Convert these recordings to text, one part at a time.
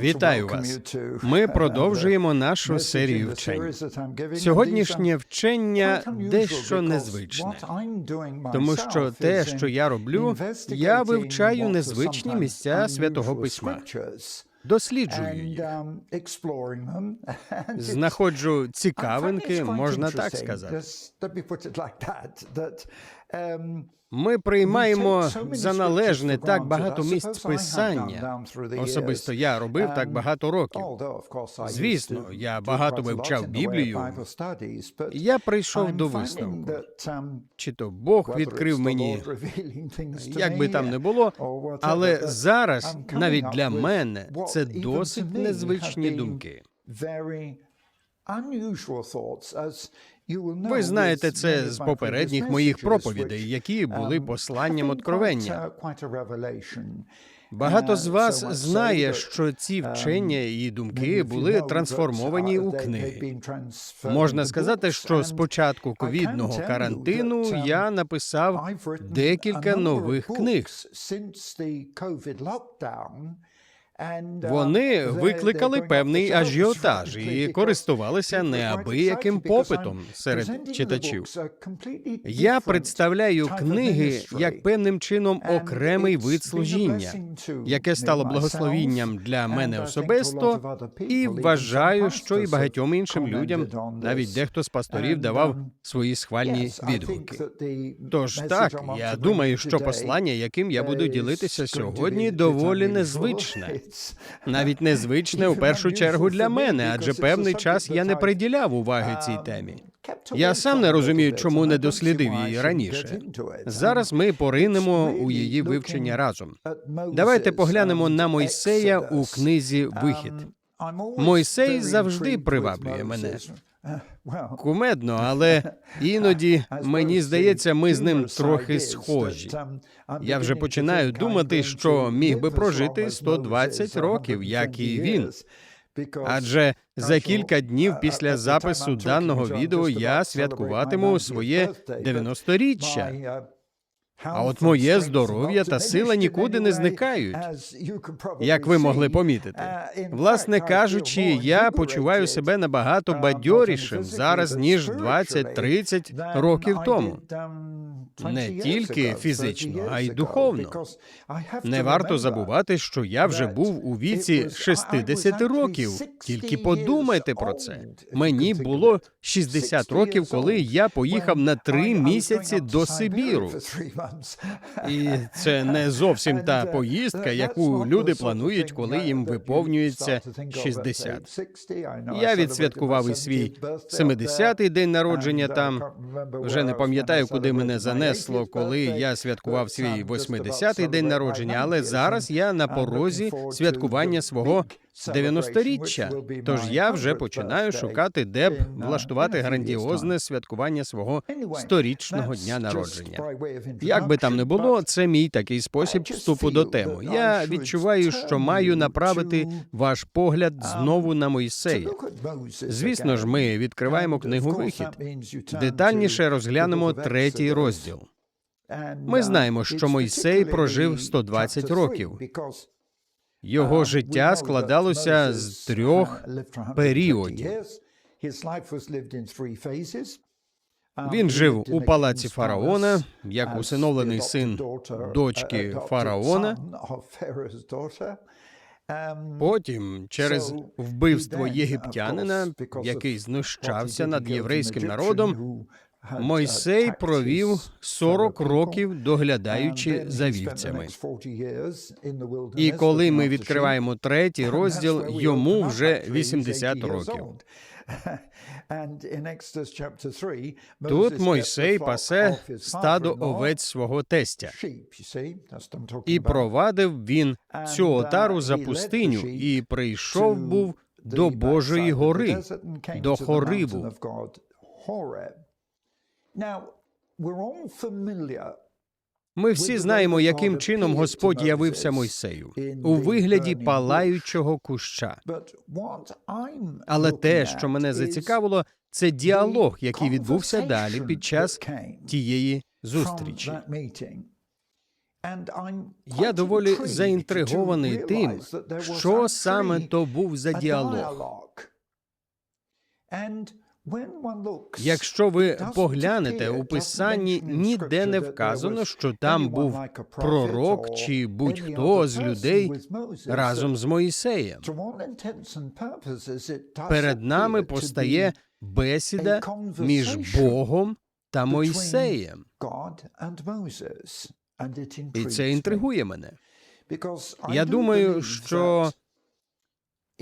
Вітаю вас. Ми продовжуємо нашу серію вчень. Сьогоднішнє вчення дещо незвичне, тому що те, що я роблю, я вивчаю незвичні місця святого письма, досліджую їх, знаходжу цікавинки, можна так сказати. Ми приймаємо за належне так багато місць писання. Особисто я робив так багато років. Звісно, я багато вивчав Біблію. Я прийшов до висновку. Чи то Бог відкрив мені, як би там не було, але зараз навіть для мене це досить незвичні думки. Ви знаєте це з попередніх моїх проповідей, які були посланням откровення. Багато з вас знає, що ці вчення і думки були трансформовані у книги. Можна сказати, що з початку ковідного карантину я написав декілька нових книг. Вони викликали певний ажіотаж і користувалися неабияким попитом серед читачів. Я представляю книги як певним чином окремий вид служіння, яке стало благословінням для мене особисто, і вважаю, що і багатьом іншим людям, навіть дехто з пасторів давав свої схвальні відгуки. Тож так, я думаю, що послання, яким я буду ділитися сьогодні, доволі незвичне. Навіть незвичне у першу чергу для мене, адже певний час я не приділяв уваги цій темі. Я сам не розумію, чому не дослідив її раніше. Зараз ми поринемо у її вивчення разом. Давайте поглянемо на Мойсея у книзі Вихід. Мойсей завжди приваблює мене. Кумедно, але іноді мені здається, ми з ним трохи схожі. Я вже починаю думати, що міг би прожити 120 років, як і він. Адже за кілька днів після запису даного відео я святкуватиму своє 90-річчя. А от моє здоров'я та сила нікуди не зникають. Як ви могли помітити, власне кажучи, я почуваю себе набагато бадьорішим зараз ніж 20-30 років тому. Не тільки фізично, а й духовно. Не варто забувати, що я вже був у віці 60 років. Тільки подумайте про це. Мені було 60 років, коли я поїхав на три місяці до Сибіру. І це не зовсім та поїздка, яку люди планують, коли їм виповнюється 60. Я відсвяткував і свій 70-й день народження там. Вже не пам'ятаю, куди мене занесло, коли я святкував свій 80-й день народження, але зараз я на порозі святкування свого 90-річчя. Тож я вже починаю шукати, де б влаштувати грандіозне святкування свого сторічного дня народження. Як би там не було, це мій такий спосіб вступу до теми. Я відчуваю, що маю направити ваш погляд знову на Мойсея. Звісно ж, ми відкриваємо книгу Вихід. Детальніше розглянемо третій розділ. Ми знаємо, що Мойсей прожив 120 років. Його життя складалося з трьох періодів. Він жив у палаці фараона як усиновлений син дочки фараона. Потім, через вбивство єгиптянина, який знущався над єврейським народом, Мойсей провів 40 років доглядаючи за вівцями. І коли ми відкриваємо третій розділ, йому вже 80 років. Тут Мойсей пасе стадо овець свого тестя. І провадив він цю отару за пустиню, і прийшов був до Божої гори, до Хориву. Ми всі знаємо, яким чином Господь явився Мойсею у вигляді палаючого куща. Але те, що мене зацікавило, це діалог, який відбувся далі під час тієї зустрічі. Я доволі заінтригований тим, що саме то був за діалог. Якщо ви поглянете у писанні, ніде не вказано, що там був пророк чи будь-хто з людей разом з Моїсеєм. Перед нами постає бесіда між Богом та Мойсеєм, і це інтригує мене. Я думаю, що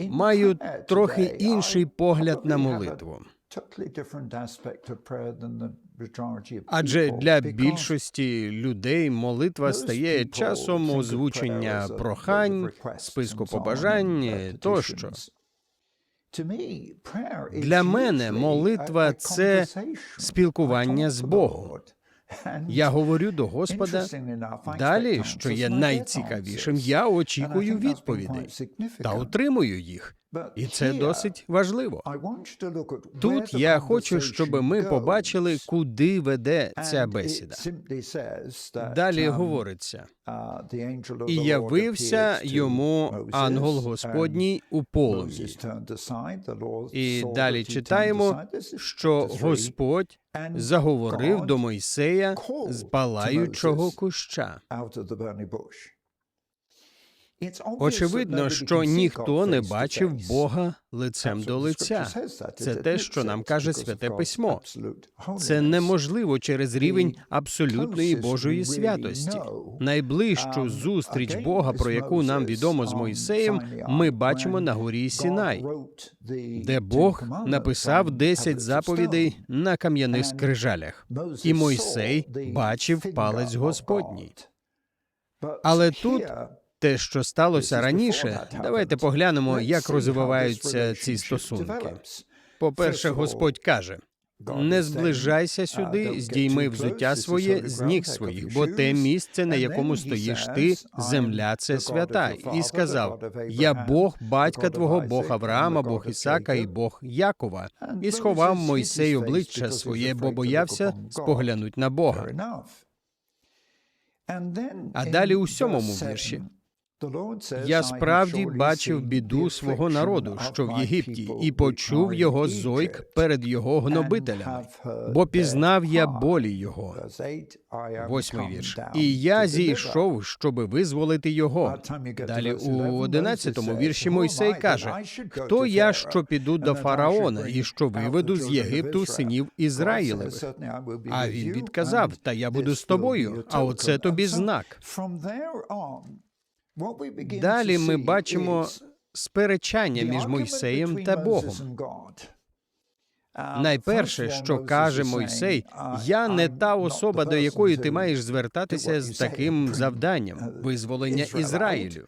маю трохи інший погляд на молитву. Адже для більшості людей молитва стає часом озвучення прохань, списку побажань тощо. Для мене молитва це спілкування з Богом. Я говорю до Господа. Далі, що є найцікавішим, я очікую відповідей та отримую їх. І це досить важливо. Тут я хочу, щоб ми побачили, куди веде ця бесіда. Далі говориться: і явився йому ангел Господній у полум'ї. І далі читаємо, що Господь заговорив до Мойсея з палаючого куща. Очевидно, що ніхто не бачив Бога лицем до лиця. Це те, що нам каже святе письмо. Це неможливо через рівень абсолютної Божої святості. Найближчу зустріч Бога, про яку нам відомо з Мойсеєм, ми бачимо на горі Сінай, де Бог написав 10 заповідей на кам'яних скрижалях, і Мойсей бачив палець Господній. Але тут те, що сталося раніше, давайте поглянемо, як розвиваються ці стосунки. По-перше, Господь каже: не зближайся сюди, здійми взуття своє з ніг своїх, бо те місце, на якому стоїш ти, земля це свята. І сказав: Я Бог, батька твого, Бог Авраама, Бог Ісака і Бог Якова, і сховав Мойсей обличчя своє, бо боявся споглянуть на Бога. А далі у сьомому вірші. Я справді бачив біду свого народу, що в Єгипті, і почув його зойк перед його гнобителями, бо пізнав я болі його. Восьмий вірш. І я зійшов, щоби визволити його. Далі у одинадцятому вірші Мойсей каже: Хто я, що піду до фараона, і що виведу з Єгипту синів Ізраїлевих? А він відказав: Та я буду з тобою. А оце тобі знак. Далі ми бачимо сперечання між Мойсеєм та Богом. Найперше, що каже Мойсей, я не та особа, до якої ти маєш звертатися з таким завданням визволення Ізраїлю.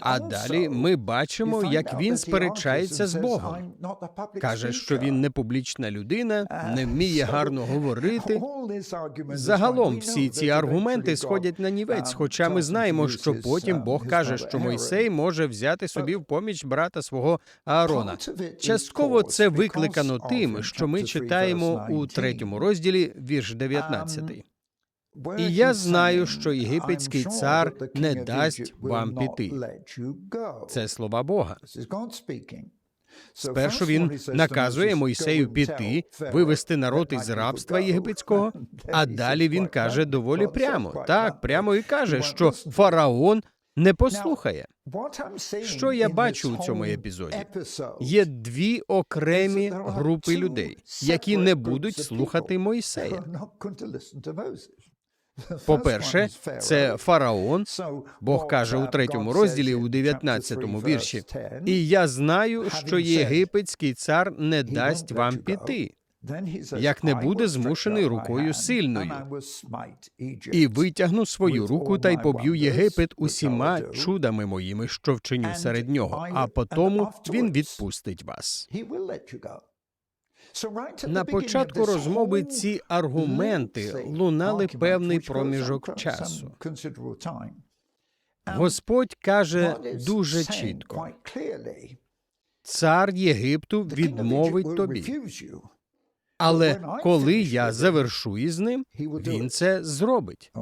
А далі ми бачимо, як він сперечається з Богом. Каже, що він не публічна людина, не вміє гарно говорити. Загалом всі ці аргументи сходять на нівець, хоча ми знаємо, що потім Бог каже, що Мойсей може взяти собі в поміч брата свого Аарона. Частково це викликано тим, що ми читаємо у третьому розділі, вірш 19. І я знаю, що єгипетський цар не дасть вам піти. Це слова Бога. Спершу він наказує Мойсею піти, вивести народ із рабства єгипетського, а далі він каже доволі прямо. Так, прямо і каже, що фараон не послухає. Що я бачу у цьому епізоді? Є дві окремі групи людей, які не будуть слухати Мойсея. По-перше, це фараон. Бог каже у третьому розділі, у 19-му вірші. І я знаю, що єгипетський цар не дасть вам піти, як не буде змушений рукою сильною. І витягну свою руку та й поб'ю Єгипет усіма чудами моїми, що вчиню серед нього, а потому він відпустить вас. На початку розмови ці аргументи лунали певний проміжок часу. Господь каже дуже чітко: цар Єгипту відмовить тобі. Але коли я завершу із ним, він це зробить.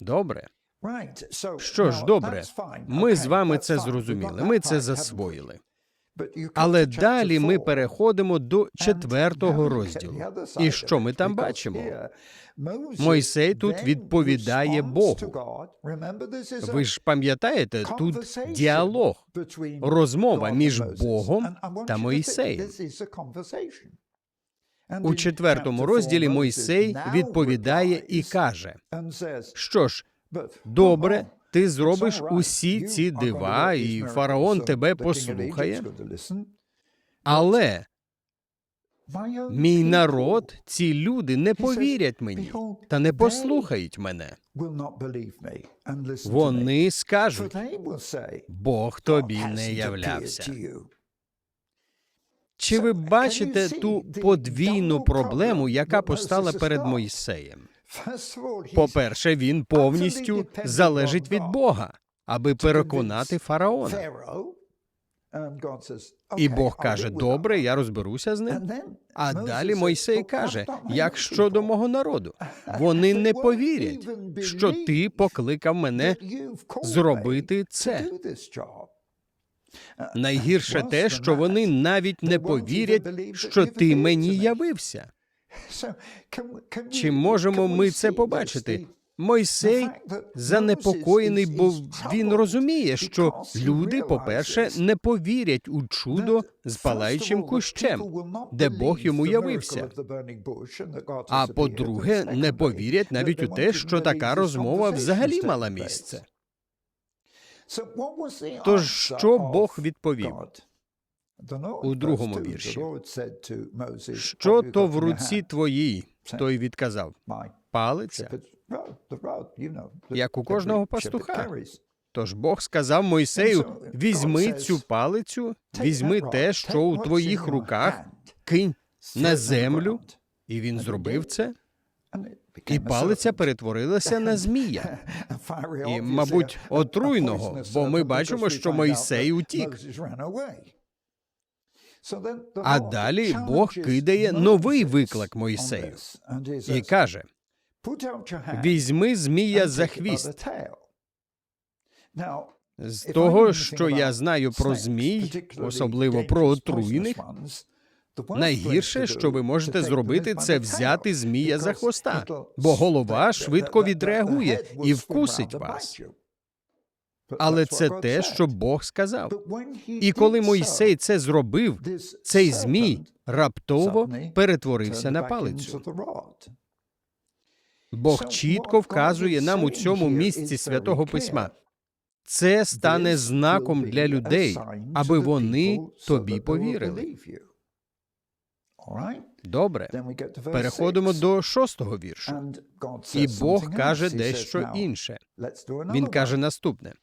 Добре. Що ж, добре, ми з вами це зрозуміли, ми це засвоїли. Але далі ми переходимо до четвертого розділу. І що ми там бачимо? Мойсей тут відповідає Богу. Ви ж пам'ятаєте, тут діалог, розмова між Богом та Мойсеєм. У четвертому розділі Мойсей відповідає і каже: Що ж, добре, ти зробиш усі ці дива, і фараон тебе послухає. Але мій народ, ці люди не повірять мені та не послухають мене. Вони скажуть, Бог тобі не являвся. Чи ви бачите ту подвійну проблему, яка постала перед Мойсеєм? По-перше, він повністю залежить від Бога, аби переконати фараона. І Бог каже: Добре, я розберуся з ним. А далі Мойсей каже: як щодо мого народу, вони не повірять, що ти покликав мене зробити це. Найгірше те, що вони навіть не повірять, що ти мені явився. Чи можемо ми це побачити? Мойсей занепокоєний, бо він розуміє, що люди, по-перше, не повірять у чудо з палаючим кущем, де Бог йому явився. А по-друге, не повірять навіть у те, що така розмова взагалі мала місце. Тож що Бог відповів? У другому вірші? Що то в руці твоїй? Той відказав: палиця, як у кожного пастуха. Тож Бог сказав Мойсею: візьми цю палицю, візьми те, що у твоїх руках, кинь на землю. І він зробив це, і палиця перетворилася на змія. І, мабуть, отруйного, бо ми бачимо, що Мойсей утік. А далі Бог кидає новий виклик Мойсею і каже: візьми змія за хвіст. З того, що я знаю про змій, особливо про отруйних, найгірше, що ви можете зробити, це взяти змія за хвоста, бо голова швидко відреагує і вкусить вас. Але це те, що Бог сказав. І коли Мойсей це зробив, цей змій раптово перетворився на палицю. Бог чітко вказує нам у цьому місці святого письма. Це стане знаком для людей, аби вони тобі повірили. Добре, переходимо до шостого віршу. І Бог каже дещо інше. Він каже наступне: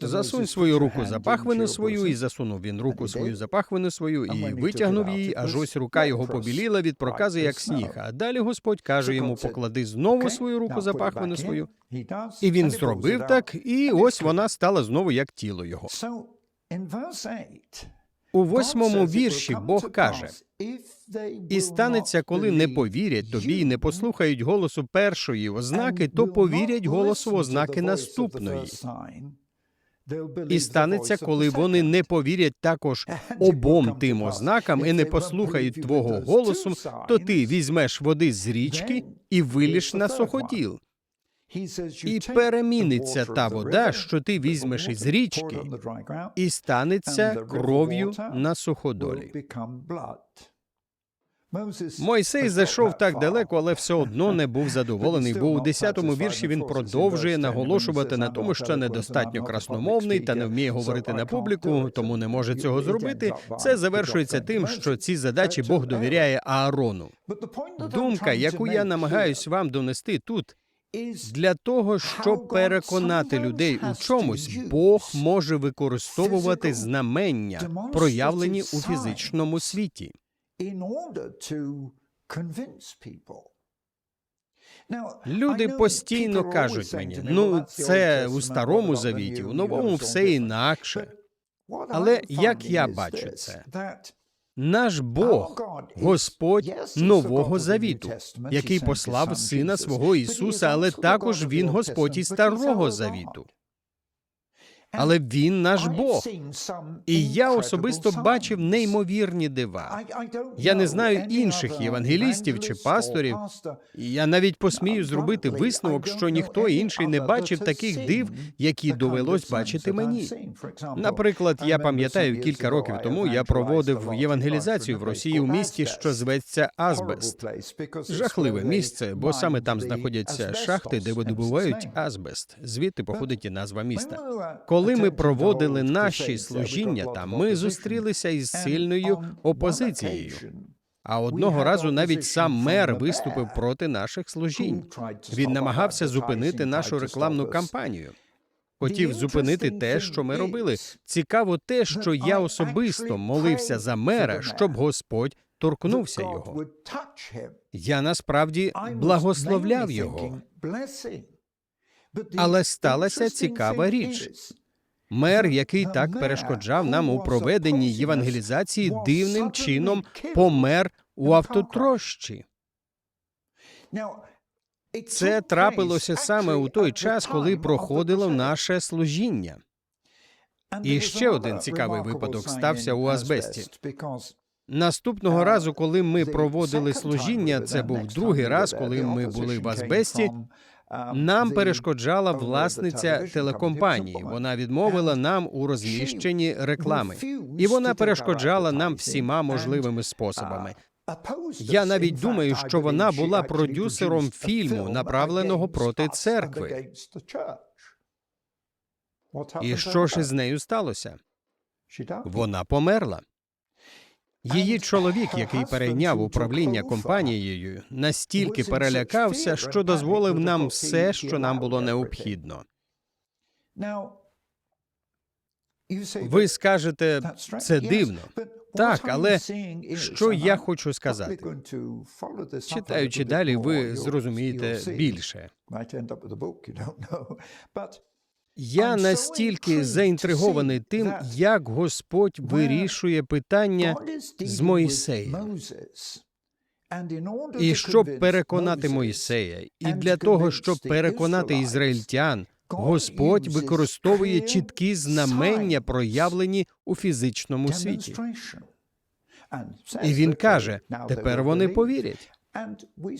засунь свою руку за пахвину свою, і засунув він руку свою за пахвину свою, і витягнув її, аж ось рука його побіліла від прокази, як сніг. А далі Господь каже йому: поклади знову свою руку за пахвину свою. І він зробив так, і ось вона стала знову як тіло його. У восьмому вірші Бог каже: і станеться, коли не повірять тобі і не послухають голосу першої ознаки, то повірять голосу ознаки наступної. І станеться, коли вони не повірять також обом тим ознакам і не послухають твого голосу, то ти візьмеш води з річки і виліш на суходіл. І переміниться та вода, що ти візьмеш із річки, і станеться кров'ю на суходолі. Мойсей зайшов так далеко, але все одно не був задоволений, бо у 10-му вірші він продовжує наголошувати на тому, що недостатньо красномовний та не вміє говорити на публіку, тому не може цього зробити. Це завершується тим, що ці задачі Бог довіряє Аарону. Думка, яку я намагаюсь вам донести тут, для того, щоб переконати людей у чомусь, Бог може використовувати знамення, проявлені у фізичному світі. Люди постійно кажуть мені, ну це у старому завіті, у новому все інакше. Але як я бачу це? Наш Бог, Господь Нового Завіту, який послав Сина свого Ісуса, але також Він Господь і Старого Завіту. Але Він наш Бог. І я особисто бачив неймовірні дива. Я не знаю інших євангелістів чи пасторів. Я навіть посмію зробити висновок, що ніхто інший не бачив таких див, які довелось бачити мені. Наприклад, я пам'ятаю, кілька років тому я проводив євангелізацію в Росії у місті, що зветься Азбест. Жахливе місце, бо саме там знаходяться шахти, де видобувають азбест. Звідти походить і назва міста. Коли ми проводили наші служіння там, ми зустрілися із сильною опозицією. А одного разу навіть сам мер виступив проти наших служінь. Він намагався зупинити нашу рекламну кампанію. Хотів зупинити те, що ми робили. Цікаво те, що я особисто молився за мера, щоб Господь торкнувся його. Я насправді благословляв його. Але сталася цікава річ. Мер, який так перешкоджав нам у проведенні євангелізації, дивним чином помер у автотрощі. Це трапилося саме у той час, коли проходило наше служіння. І ще один цікавий випадок стався у Азбесті. Наступного разу, коли ми проводили служіння, це був другий раз, коли ми були в Азбесті. Нам перешкоджала власниця телекомпанії. Вона відмовила нам у розміщенні реклами, і вона перешкоджала нам всіма можливими способами. Я навіть думаю, що вона була продюсером фільму, направленого проти церкви. І що ж із нею сталося? Вона померла. Її чоловік, який перейняв управління компанією, настільки перелякався, що дозволив нам все, що нам було необхідно. Ви скажете, це дивно. Так, але що я хочу сказати? Читаючи далі, ви зрозумієте більше. Я настільки заінтригований тим, як Господь вирішує питання з Моїсеєм. І щоб переконати Моїсея, і для того, щоб переконати ізраїльтян, Господь використовує чіткі знамення, проявлені у фізичному світі. І він каже: тепер вони повірять.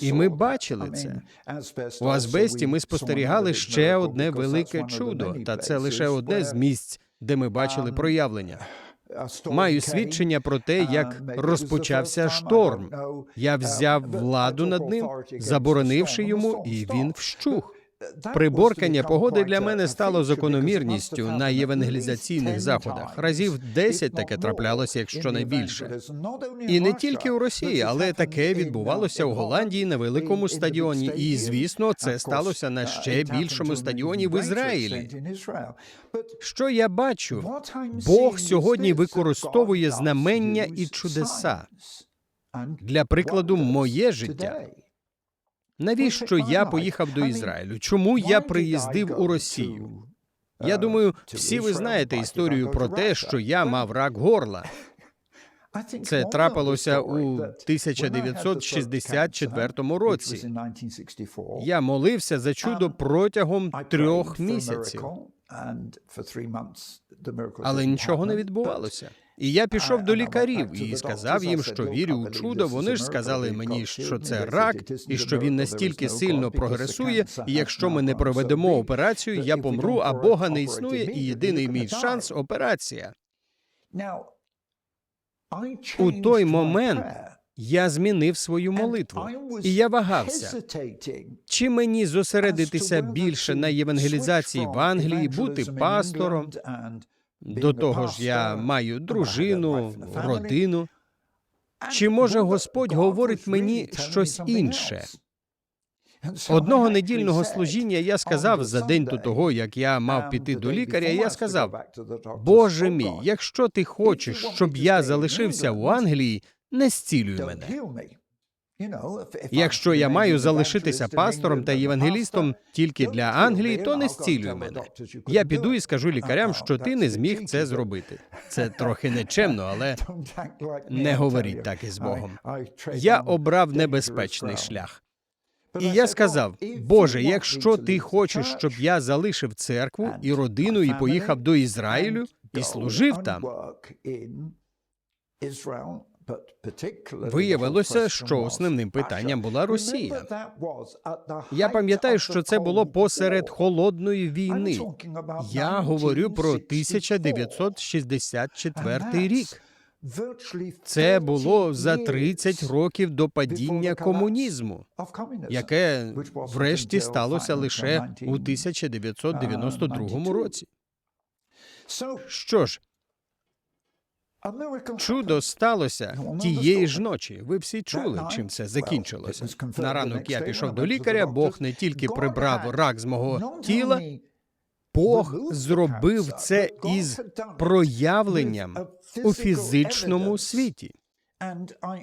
І ми бачили це. У Азбесті ми спостерігали ще одне велике чудо, та це лише одне з місць, де ми бачили проявлення. Маю свідчення про те, як розпочався шторм. Я взяв владу над ним, заборонивши йому, і він вщух. Приборкання погоди для мене стало закономірністю на євангелізаційних заходах. Разів 10 таке траплялося, якщо не більше. І не тільки у Росії, але таке відбувалося у Голландії на великому стадіоні. І звісно, це сталося на ще більшому стадіоні в Ізраїлі. Що я бачу? Бог сьогодні використовує знамення і чудеса. Для прикладу, моє життя. Навіщо я поїхав до Ізраїлю? Чому я приїздив у Росію? Я думаю, всі ви знаєте історію про те, що я мав рак горла. Це трапилося у 1964 році. Я молився за чудо протягом трьох місяців, але нічого не відбувалося. І я пішов до лікарів і сказав їм, що вірю у чудо. Вони ж сказали мені, що це рак, і що він настільки сильно прогресує. І якщо ми не проведемо операцію, я помру, а Бога не існує, і єдиний мій шанс операція. У той момент Я змінив свою молитву, і я вагався. Чи мені зосередитися більше на євангелізації в Англії, бути пастором? До того ж, я маю дружину, родину. Чи може Господь говорить мені щось інше? Одного недільного служіння я сказав за день до того, як я мав піти до лікаря. Я сказав: Боже мій, якщо ти хочеш, щоб я залишився в Англії, не зцілюй мене. Якщо я маю залишитися пастором та євангелістом тільки для Англії, то не зцілюй мене. Я піду і скажу лікарям, що ти не зміг це зробити. Це трохи нечемно, але не говоріть так із Богом. я обрав небезпечний шлях. І я сказав: Боже, якщо ти хочеш, щоб я залишив церкву і родину і поїхав до Ізраїлю і служив там, виявилося, що основним питанням була Росія. я пам'ятаю, що це було посеред холодної війни. Я говорю про 1964 рік. Це було за 30 років до падіння комунізму, яке врешті сталося лише у 1992 році. Що ж, чудо сталося тієї ж ночі. Ви всі чули, чим це закінчилося. На ранок я пішов до лікаря. Бог не тільки прибрав рак з мого тіла, Бог зробив це із проявленням у фізичному світі.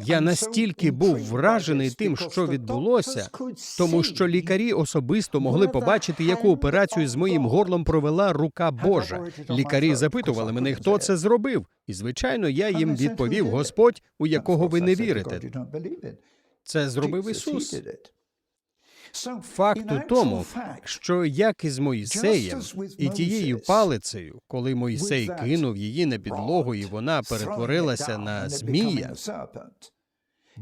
Я настільки був вражений тим, що відбулося, тому що лікарі особисто могли побачити, яку операцію з моїм горлом провела рука Божа. Лікарі запитували мене, хто це зробив, і звичайно, я їм відповів: Господь, у якого ви не вірите. Це зробив Ісус. Факт у тому, що як із Моїсеєм і тією палицею, коли Моїсей кинув її на підлогу, і вона перетворилася на змія,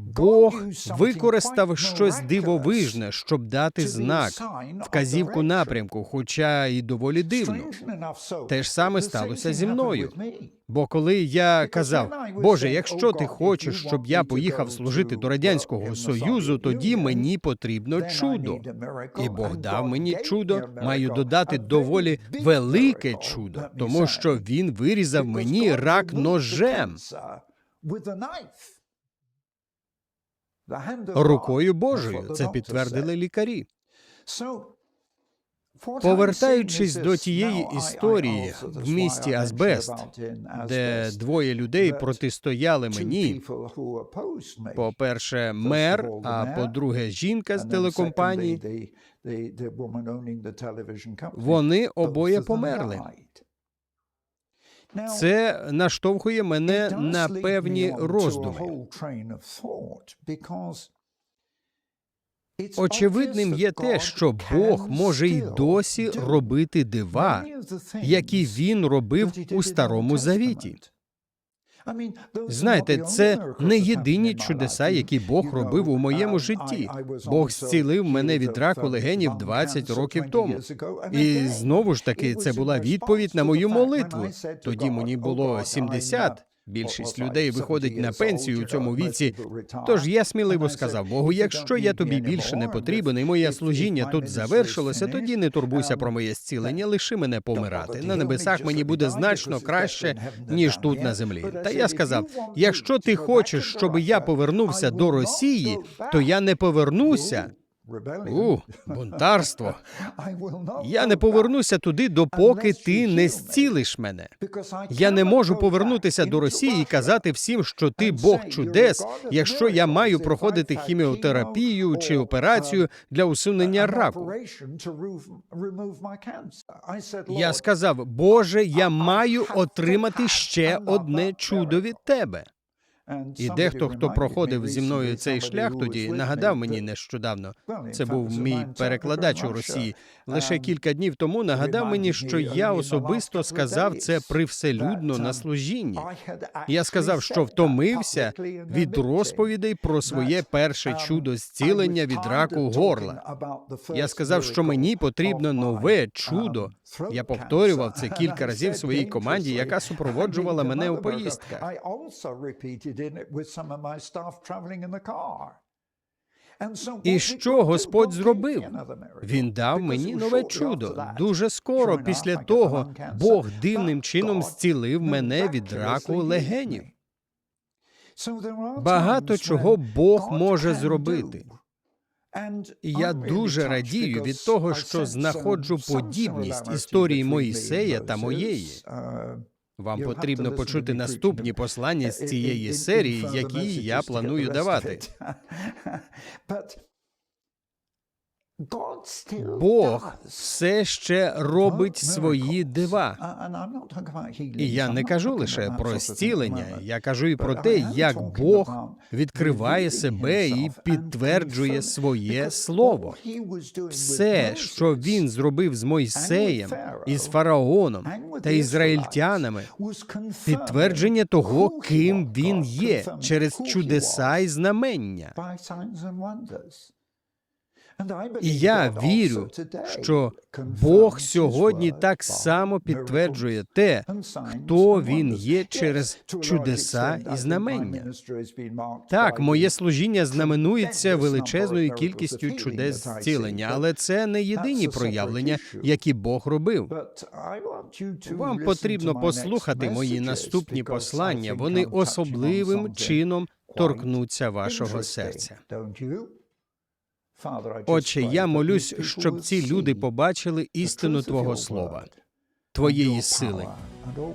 Бог використав щось дивовижне, щоб дати знак, вказівку напрямку, хоча і доволі дивно. Те ж саме сталося зі мною. Бо коли я казав, Боже, якщо ти хочеш, щоб я поїхав служити до радянського союзу, тоді мені потрібно чудо. І Бог дав мені чудо. Маю додати доволі велике чудо, тому що він вирізав мені рак ножем рукою Божою. Це підтвердили лікарі. Повертаючись до тієї історії в місті Азбест, де двоє людей протистояли мені. По-перше, мер, а по-друге, жінка з телекомпанії. Вони обоє померли. Це наштовхує мене на певні роздуми. Очевидним є те, що Бог може й досі робити дива, які він робив у старому завіті. Знаєте, це не єдині чудеса, які Бог робив у моєму житті. Бог зцілив мене від раку легенів 20 років тому. І знову ж таки, це була відповідь на мою молитву. Тоді мені було 70. Більшість людей виходить на пенсію у цьому віці. Тож я сміливо сказав Богу, якщо я тобі більше не потрібен, і моє служіння тут завершилося, тоді не турбуйся про моє зцілення, лиши мене помирати. На небесах мені буде значно краще, ніж тут на землі. Та я сказав: якщо ти хочеш, щоб я повернувся до Росії, то я не повернуся. У, бунтарство. Я не повернуся туди, допоки ти не зцілиш мене. Я не можу повернутися до Росії і казати всім, що ти Бог чудес, якщо я маю проходити хіміотерапію чи операцію для усунення раку. Я сказав, Боже, я маю отримати ще одне чудо від тебе. І дехто, хто проходив зі мною цей шлях, тоді нагадав мені нещодавно. Це був мій перекладач у Росії. Лише кілька днів тому нагадав мені, що я особисто сказав це привселюдно на служінні. Я сказав, що втомився від розповідей про своє перше чудо зцілення від раку горла. Я сказав, що мені потрібно нове чудо. Я повторював це кілька разів своїй команді, яка супроводжувала мене у поїздках. І що Господь зробив? Він дав мені нове чудо. Дуже скоро після того Бог дивним чином зцілив мене від раку легенів. Багато чого Бог може зробити. І я дуже радію від того, що знаходжу подібність історії Моїсея та моєї. Вам потрібно почути наступні послання з цієї серії, які я планую давати. Бог все ще робить свої дива. І я не кажу лише про зцілення, я кажу і про те, як Бог відкриває себе і підтверджує своє слово. Все, що він зробив з Мойсеєм, із фараоном та ізраїльтянами, підтвердження того, ким він є, через чудеса і знамення. І я вірю, що Бог сьогодні так само підтверджує те, хто він є через чудеса і знамення. Так, моє служіння знаменується величезною кількістю чудес зцілення, але це не єдині проявлення, які Бог робив. Вам потрібно послухати мої наступні послання. Вони особливим чином торкнуться вашого серця. Отче, я молюсь, щоб ці люди побачили істину Твого слова, Твоєї сили,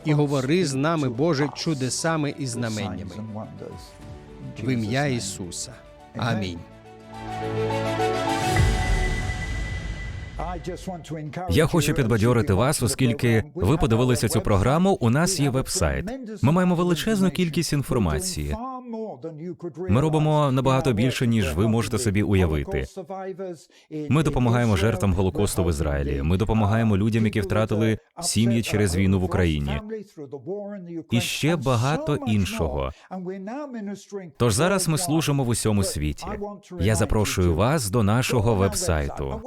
і говори з нами, Боже, чудесами і знаменнями. В ім'я Ісуса. Амінь. Я хочу підбадьорити вас, оскільки ви подивилися цю програму. У нас є веб-сайт. Ми маємо величезну кількість інформації. Ми робимо набагато більше, ніж ви можете собі уявити. Ми допомагаємо жертвам голокосту в Ізраїлі. Ми допомагаємо людям, які втратили сім'ї через війну в Україні. І ще багато іншого. Тож зараз ми служимо в усьому світі. Я запрошую вас до нашого веб-сайту.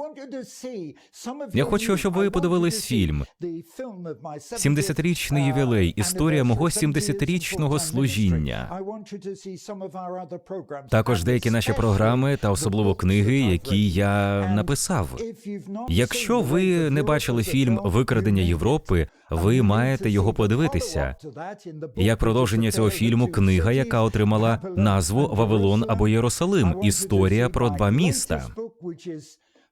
Я хочу, щоб ви подивились фільм. 70-річний ювілей. Історія мого 70-річного служіння. Також деякі наші програми та особливо книги, які я написав. Якщо ви не бачили фільм Викрадення Європи, ви маєте його подивитися. Як продовження цього фільму, книга, яка отримала назву Вавилон або Єрусалим. Історія про два міста.